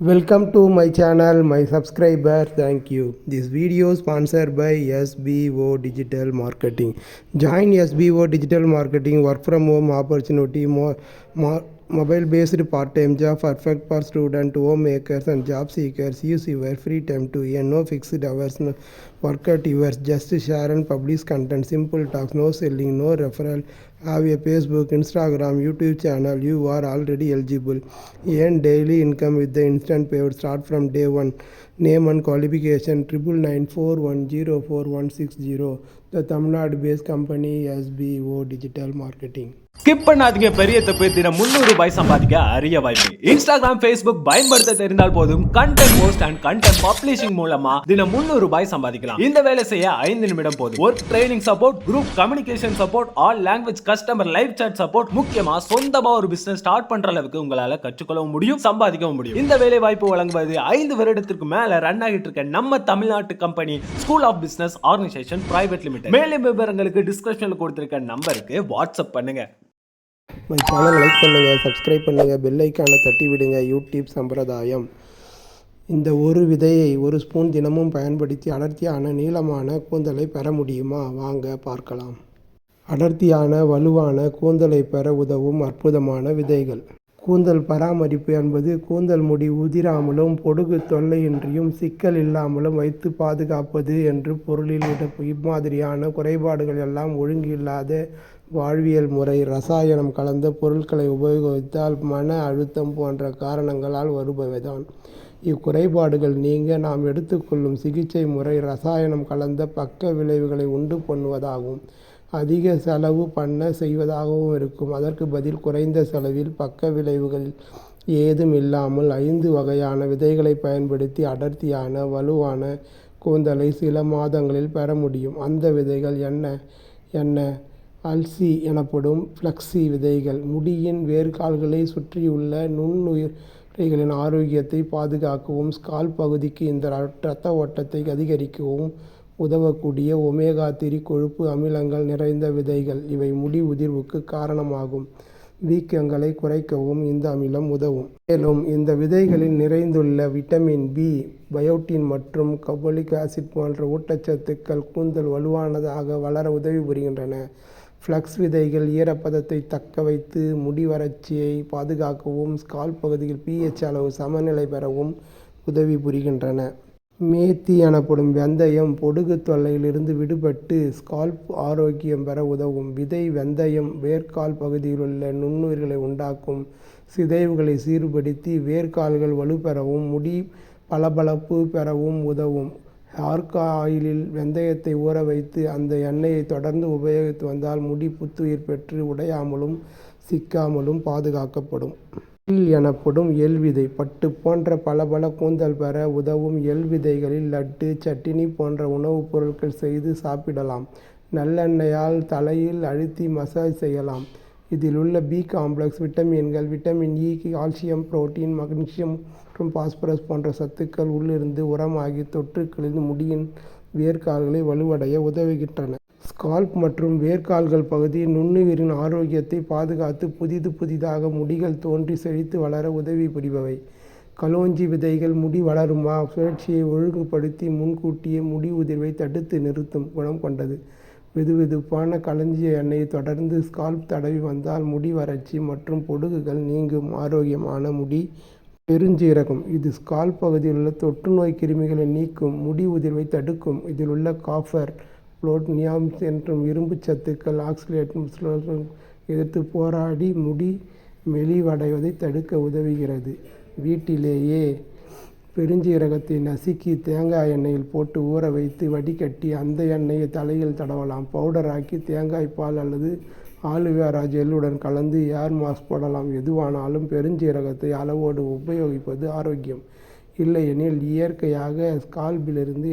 Welcome to my channel, my subscriber. Thank you. This video sponsored by SBO Digital Marketing. Join SBO Digital Marketing work from home opportunity. more, mo- mobile based part time job perfect for student homemakers and job seekers. Use your free time to earn no fixed hours. No work at yours. Just share and publish content. Simple talks. No selling. No referral. Have a Facebook Instagram YouTube channel you are already eligible earn daily income with the instant payer start from day one name and qualification triple nine four one zero four one six zero the Tamil Nadu based company SEO digital marketing skip பண்ணாதீங்க பெரிய தப்பு தினம் முந்நூறு ரூபாய் சம்பாதிக்க அரிய வாய்ப்பு Instagram Facebook பயன்படுத்த தெரிந்தால் போதும் content post and content publishing மூலமா தினம் முந்நூறு ரூபாய் சம்பாதிக்கலாம் இந்த வேலை செய்ய ஐந்து நிமிடம் போதும் work training support group communication support all language customer live chat support முக்கியமா சொந்தமா ஒரு பிசினஸ் ஸ்டார்ட் பண்ற அளவுக்கு உங்களால கற்றுக்கொள்ளவும் முடியும் சம்பாதிக்கவும் முடியும். இந்த வேலை வாய்ப்பு வழங்குவது ஐந்து வருடத்திற்கு மேல ரன் ஆகிட்டு இருக்க நம்ம தமிழ்நாட்டு company school of business organisation private limited மேலும் விவரங்களுக்கு டிஸ்கிரிப்ஷன்ல கொடுத்திருக்க நம்பருக்கு வாட்ஸ்அப் பண்ணுங்க. மை சேனல் லைக் பண்ணுங்கள் சப்ஸ்கிரைப் பண்ணுங்கள் பெல் ஐக்கானை தட்டி விடுங்க யூடியூப் சம்பிரதாயம். இந்த ஒரு விதையை ஒரு ஸ்பூன் தினமும் பயன்படுத்தி அடர்த்தியான நீளமான கூந்தலை பெற முடியுமா? வாங்க பார்க்கலாம். அடர்த்தியான வலுவான கூந்தலை பெற உதவும் அற்புதமான விதைகள். கூந்தல் பராமரிப்பு என்பது கூந்தல் முடி உதிராமலும் பொடுகு தொல்லையின்றியும் சிக்கல் இல்லாமலும் வைத்து பாதுகாப்பது என்று பொருளில் இடப்பு இம்மாதிரியான குறைபாடுகள் எல்லாம் ஒழுங்கு இல்லாத வாழ்வியல் முறை. ரசாயனம் கலந்த பொருட்களை உபயோகித்தால் மன அழுத்தம் போன்ற காரணங்களால் வருபவைதான். இக்குறைபாடுகள் நீங்க நாம் எடுத்துக்கொள்ளும் சிகிச்சை முறை ரசாயனம் கலந்த பக்க விளைவுகளை உண்டு பண்ணுவதாகும். அதிக செலவு பண்ண செய்வதாகவும் இருக்கும். அதற்கு பதில் குறைந்த செலவில் பக்க விளைவுகள் ஏதும் இல்லாமல் ஐந்து வகையான விதைகளை பயன்படுத்தி அடர்த்தியான வலுவான கூந்தலை சில மாதங்களில் பெற முடியும். அந்த விதைகள் என்ன? என்ன? அல்சி எனப்படும் ஃப்ளக்ஸி விதைகள். முடியின் வேர்கால்களை சுற்றியுள்ள நுண்ணுயிரிகளின் ஆரோக்கியத்தை பாதுகாக்கவும் ஸ்கால் பகுதிக்கு இந்த இரத்த ஓட்டத்தை அதிகரிக்கவும் உதவக்கூடிய ஒமேகா த்ரீ கொழுப்பு அமிலங்கள் நிறைந்த விதைகள். இவை முடி உதிர்வுக்கு காரணமாகும். வீக்கங்களை குறைக்கவும் இந்த அமிலம் உதவும். மேலும் இந்த விதைகளில் நிறைந்துள்ள விட்டமின் பி பயோட்டின் மற்றும் கபோலிக் ஆசிட் போன்ற ஊட்டச்சத்துக்கள் கூந்தல் வலுவானதாக வளர உதவி புரிகின்றன. ஃப்ளக்ஸ் விதைகள் ஈரப்பதத்தை தக்க வைத்து முடி வறட்சியை பாதுகாக்கவும் ஸ்கால் பகுதியில் பிஹெச் அளவு சமநிலை பெறவும் உதவி புரிகின்றன. மேத்தி எனப்படும் வெந்தயம் பொடுகு தொல்லையிலிருந்து விடுபட்டு ஸ்கால்ப் ஆரோக்கியம் பெற உதவும். விதை வெந்தயம் வேர்க்கால் பகுதியில் உள்ள நுண்ணுயிர்களை உண்டாக்கும் சிதைவுகளை சீர்படுத்தி வேர்க்கால்கள் வலுப்பெறவும் முடி பளபளப்பு பெறவும் உதவும். ஹார்கா ஆயிலில் வெந்தயத்தை ஊற வைத்து அந்த எண்ணெயை தொடர்ந்து உபயோகித்து வந்தால் முடி புத்துயிர் பெற்று உடையாமலும் சிக்காமலும் பாதுகாக்கப்படும். எள் எனப்படும் எள் விதை பட்டு போன்ற பல பல கூந்தல் பெற உதவும் எள் விதைகளில் லட்டு சட்டினி போன்ற உணவுப் பொருட்கள் செய்து சாப்பிடலாம். நல்லெண்ணெயால் தலையில் அழுத்தி மசாஜ் செய்யலாம். இதில் உள்ள B complex விட்டமின்கள் vitamin E calcium protein magnesium மற்றும் பாஸ்பரஸ் போன்ற சத்துக்கள் உள்ளிருந்து உரமாகி தொற்றுக்களில் முடியின் வேர்க்கால்களை வலுவடைய உதவுகின்றன. ஸ்கால்ப் மற்றும் வேர்க்கால்கள் பகுதி நுண்ணுயிரின் ஆரோக்கியத்தை பாதுகாத்து புதிது புதிதாக முடிகள் தோன்றி செழித்து வளர உதவி புரிபவை. கலோஞ்சி விதைகள் முடி வளருமா? சுழற்சியை ஒழுங்குபடுத்தி முன்கூட்டியே முடி உதிர்வை தடுத்து நிறுத்தும் குணம் கொண்டது. வெதுவெதுப்பான களஞ்சிய எண்ணெயை தொடர்ந்து ஸ்கால்ப் தடவி வந்தால் முடி வறட்சி மற்றும் பொடுகுகள் நீங்கும். ஆரோக்கியமான முடி பெருஞ்சீரகம். இது ஸ்கால்ப் பகுதியில் உள்ள தொற்றுநோய் கிருமிகளை நீக்கும் முடி உதிர்வை தடுக்கும். இதில் உள்ள காஃபர் புளோட்னியாம்ஸ் மற்றும் இரும்பு சத்துக்கள் ஆக்சிலேட்டும் எதிர்த்து போராடி முடி மெலிவடைவதை தடுக்க உதவுகிறது. வீட்டிலேயே பெருஞ்சீரகத்தை நசுக்கி தேங்காய் எண்ணெயில் போட்டு ஊற வைத்து வடிகட்டி அந்த எண்ணெயை தலையில் தடவலாம். பவுடராக்கி தேங்காய் பால் அல்லது ஆலுவேரா ஜெல்லுடன் கலந்து ஏர் மாஸ்க் போடலாம். எதுவானாலும் பெருஞ்சீரகத்தை அளவோடு உபயோகிப்பது ஆரோக்கியம். இல்லையெனில் இயற்கையாக ஸ்கால்பிலிருந்து